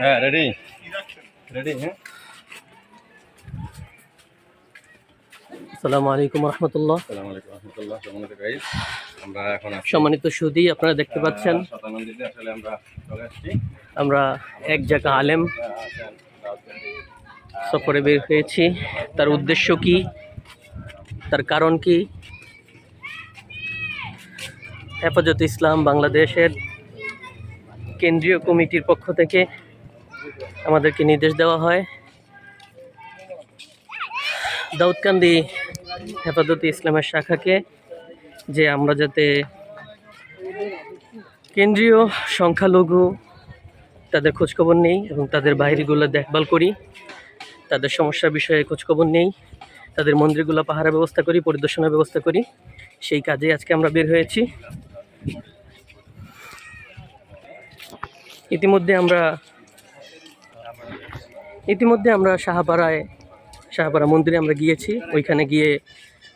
হ্যাঁ ready ready হ্যাঁ? আসসালামু আলাইকুম রহমতুল্লাহ। আসসালামু আলাইকুম রহমতুল্লাহ সম্মানিত গাইজ আমরা এখন সম্মানিত সুদী আপনারা দেখতে পাচ্ছেন। আসলে আমরা আমরা এক জায়গা আলেম সফরে বের হয়েছি। তার উদ্দেশ্য কি? তার কারণ কি? হেফাজত ইসলাম বাংলাদেশের কেন্দ্রীয় কমিটির পক্ষ থেকে আমাদেরকে নির্দেশ দেওয়া হয়। দাউদকান্দি হেফাজত ইসলামের শাখাকে যে আমরা যাতে কেন্দ্রীয় সংখ্যালঘু তাদের খোঁজখবর নেই এবং তাদের বাইরেগুলো দেখভাল করি, তাদের সমস্যার বিষয়ে খোঁজখবর নেই তাদের মন্দিরগুলো, পাহারা ব্যবস্থা করি, পরিদর্শনের ব্যবস্থা করি। সেই কাজে আজকে আমরা বের হয়েছি। ইতিমধ্যে আমরা ইতিমধ্যে আমরা শাহপাড়ায় শাহপাড়া মন্দিরে আমরা গিয়েছি। ওইখানে গিয়ে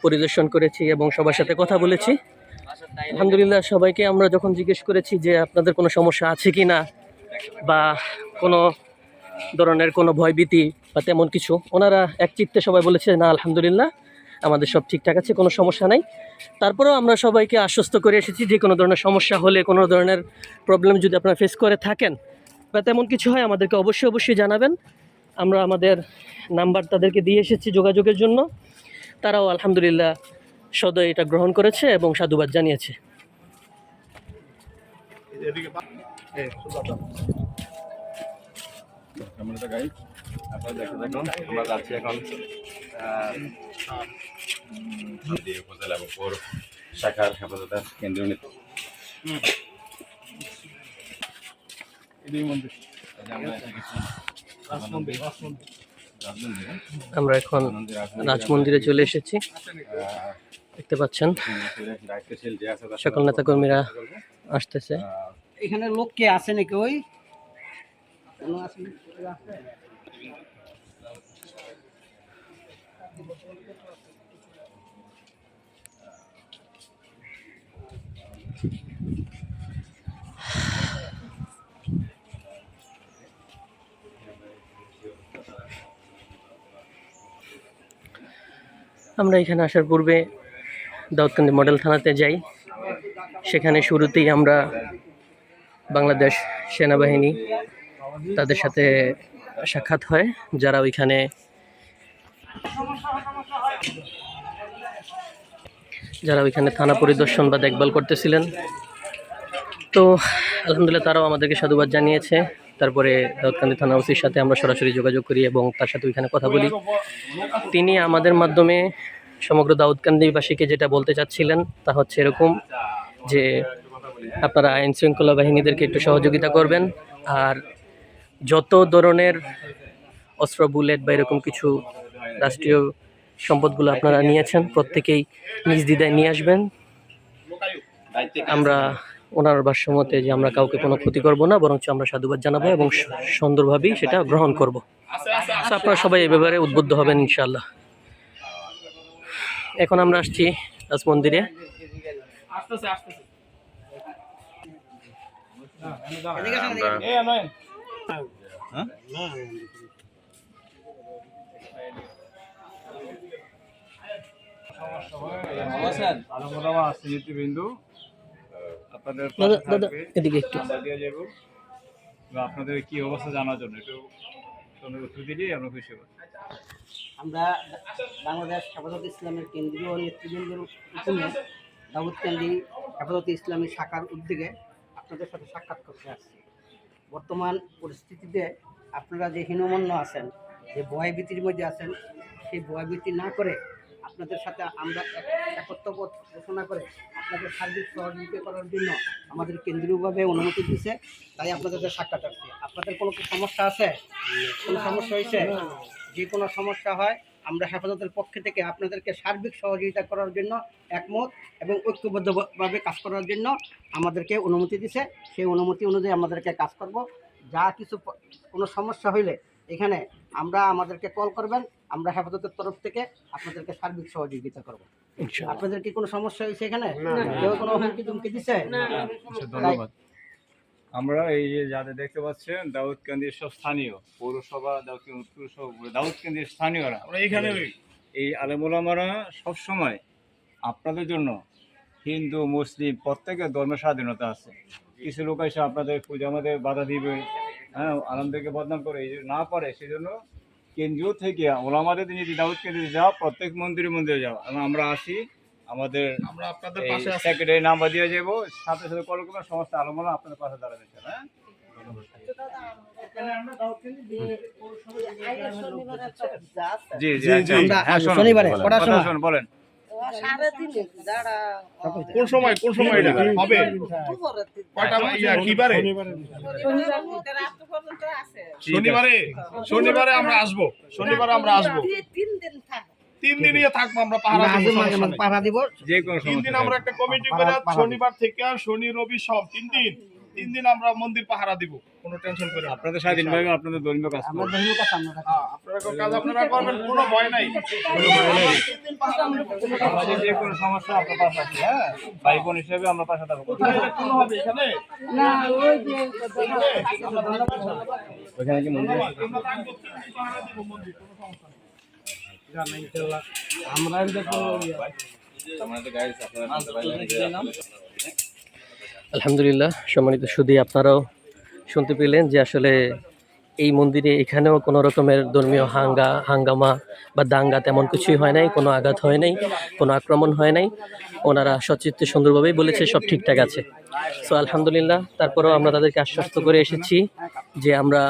পরিদর্শন করেছি এবং সবার সাথে কথা বলেছি। আলহামদুলিল্লাহ সবাইকে আমরা যখন জিজ্ঞেস করেছি যে আপনাদের কোনো সমস্যা আছে কি না বা কোনো ধরনের কোনো ভয়ভীতি বা তেমন কিছু। ওনারা এক চিত্তে সবাই বলেছে, না, আলহামদুলিল্লাহ, আমাদের সব ঠিকঠাক আছে, কোনো সমস্যা নাই। তারপরেও আমরা সবাইকে আশ্বস্ত করে এসেছি যে, কোনো ধরনের সমস্যা হলে, কোনো ধরনের প্রবলেম যদি আপনারা ফেস করে থাকেন বা তেমন কিছু হয়, আমাদেরকে অবশ্যই অবশ্যই জানাবেন। আমরা আমাদের নাম্বার তাদেরকে দিয়ে এসেছি যোগাযোগের জন্য। তারাও আলহামদুলিল্লাহ সদয় এটা গ্রহণ করেছে এবং সাধুবাদ জানিয়েছে। সম্মানিত গাইজ আপনারা দেখতে থাকুন আমরা যাচ্ছি এখন উপজেলা শাখার হেফাজতের কেন্দ্রীয় নীতি। আমরা রাজমন্দিরে। রাজ মন্দিরে চলে এসেছি। দেখতে পাচ্ছেন। সকল সাথে নেতাকর্মীরা আসতেছে। এখানে লোক কে আছে নাকি ওই? আমরা এখানে আসার পূর্বে দাউদকান্দি মডেল থানাতে যাই। সেখানে শুরুতেই আমরা বাংলাদেশ সেনাবাহিনী তাদের সাথে সাক্ষাৎ হয়, যারা ওইখানে যারা ওইখানে থানা পরিদর্শন বা দেখভাল করতেছিলেন। তো আলহামদুলিল্লাহ তারাও আমাদেরকে সাধুবাদ জানিয়েছে। তারপরে দাউদকান্দি থানা ওসির সাথে আমরা সরাসরি যোগাযোগ করি এবং তার সাথে ওইখানে কথা বলি। তিনি আমাদের মাধ্যমে সমগ্র দাউদকান্দিবাসীকে যেটা বলতে চাচ্ছিলেন তা হচ্ছে এরকম যে আপনারা আইন শৃঙ্খলা বাহিনীদেরকে একটু সহযোগিতা করবেন। আর যত ধরনের অস্ত্র বুলেট বা এরকম কিছু রাষ্ট্রীয় সম্পদগুলো আপনারা নিয়েছেন প্রত্যেকেই নিজ দ্বিধায় নিয়ে আসবেন। আমরা ওনার ভাষ্যমতে যে আমরা কাউকে কোনো ক্ষতি করব না বরঞ্চ আমরা সাধুবাদ জানাব এবং সুন্দরভাবেই সেটা গ্রহণ করব। তো আপনারা সবাই এই ব্যাপারে উদ্বুদ্ধ হবেন ইনশাল্লাহ এখন আমরা আসছি রাজ মন্দিরে। আমরা আপনাদের কি অবস্থা জানার জন্য একটু আমরা বাংলাদেশ হেফাজত ইসলামের কেন্দ্রীয় নেতৃবৃন্দের হুকুমে দাউদকান্দি হেফাজত ইসলামী শাখার উদ্যোগে আপনাদের সাথে সাক্ষাৎ করতে আসছি। বর্তমান পরিস্থিতিতে আপনারা যে হীনমন্য আছেন, যে ভয়ভীতির মধ্যে আছেন, সেই ভয়ভীতি না করে আপনাদের সাথে আমরা এক- একত্রবোধ ঘোষণা করে আপনাদের সার্বিক সহযোগিতা করার জন্য আমাদের কেন্দ্রীয়ভাবে অনুমতি দিচ্ছে তাই আপনাদের সাক্ষাৎ আসছে। আপনাদের কোনো সমস্যা আছে? কোনো সমস্যা হয়েছে? যে কোনো সমস্যা হয় আমরা হেফাজতের পক্ষ থেকে আপনাদেরকে সার্বিক সহযোগিতা করার জন্য একমত এবং ঐক্যবদ্ধভাবে কাজ করার জন্য আমাদেরকে অনুমতি দিছে। সেই অনুমতি অনুযায়ী আমাদেরকে কাজ করব। যা কিছু কোনো সমস্যা হইলে এখানে আমরা আমাদেরকে কল করবেন। আমরা হেফাজতের তরফ থেকে আপনাদেরকে সার্বিক সহযোগিতা করব। আপনাদের কি কোনো সমস্যা হয়েছে এখানে? কেউ কোনো হুমকি তুমকি দিছে আচ্ছা, ধন্যবাদ। আমরা এই যে যাদের দেখতে পাচ্ছেন দাউদ দাউদকান্দির সব স্থানীয়। পৌরসভা দাউদকান্দি পৌরসভা দাউদকান্দির স্থানীয়রা। আমরা এখানে এই আলেমুলামারা সবসময় আপনাদের জন্য হিন্দু মুসলিম প্রত্যেকের ধর্মের স্বাধীনতা আছে। কিছু লোক এসে আপনাদের পূজা আমাদের বাধা দিবে হ্যাঁ আনন্দকে বদনাম করে এই যে না পারে সেজন্য কেন্দ্রীয় থেকে ওলামাদের যদি দাউদ কেন্দ্রে যাও প্রত্যেক মন্দিরে মন্দিরে যাও। আমরা আসি আমাদের আমরা আপনাদের পাশে আছি। সেক্রেটারি নাম্বার দিয়ে যাব। সাথে সাথে কল করবেন সমস্ত আলমোলা আপনাদের পাশে দাঁড়াবে হ্যাঁ? জি জি জি। আমরা হ্যাঁ শোনো। শনিবারে বলেন। কটার সময়। বলেন। কোন সময় কোন সময় এটা? হবে? কয়টা ইয়া কি বারে? শনিবারে। শনিবারে আমরা আসব। শনিবারে আমরা আসব। তিন দিনই থাকব আমরা পাহারা দিব মাঝে মাঝে নেই। পাহারা দিব। যে কোনো তিন দিন আমরা একটা কমিটি করে শনিবার থেকে শনি রবি সব তিন দিন। তিন দিন আমরা মন্দির পাহারা দিব কোনো টেনশন করে না। আপনাদের স্বাধীনভাবে আপনাদের ধর্মীয় কাজ আমরা। ধর্মীয় কাছে আমরা। হ্যাঁ, আপনারা কাজ আপনারা করবেন কোনো ভয় নাই। আমাদের যে কোনো সমস্যা আপনার পাশে আছি হ্যাঁ? ভাই বোন হিসেবে আমরা পাশে থাকব। কোথায় কোনো হবে এখানে? ওখানে কি মন্দির? আছে? আমরা পাহারা দিব মন্দির কোনো সমস্যা। আলহামদুলিল্লাহ সম্মানিত সুদী আপনারাও শুনতে পেলেন যে আসলে এই মন্দিরে এখানেও কোনো রকমের ধর্মীয় হাঙ্গা, হাঙ্গামা বা দাঙ্গা তেমন কিছুই হয় নাই, কোনো আঘাত হয় নাই, কোনো আক্রমণ হয় নাই। ওনারা সচিত্র সুন্দরভাবেই বলেছে, সব ঠিকঠাক আছে। সো আলহামদুলিল্লাহ, তারপরেও আমরা তাদেরকে আশ্বস্ত করে এসেছি যে আমরা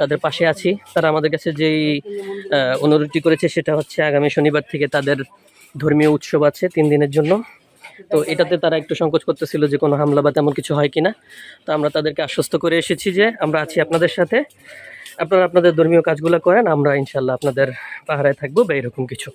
তাদের পাশে আছি। তারা আমাদের কাছে যেই অনুরোধটি করেছে সেটা হচ্ছে আগামী শনিবার থেকে তাদের ধর্মীয় উৎসব আছে তিন দিনের জন্য। তো এটাতে তারা একটু সংকোচ করতেছিল যে কোনো হামলা বা তেমন কিছু হয় কিনা। তো আমরা তাদেরকে আশ্বস্ত করে এসেছি যে আমরা আছি আপনাদের সাথে। আপনারা আপনাদের ধর্মীয় কাজগুলো করেন আমরা ইনশাল্লাহ আপনাদের পাহারায় থাকব বা এরকম কিছু।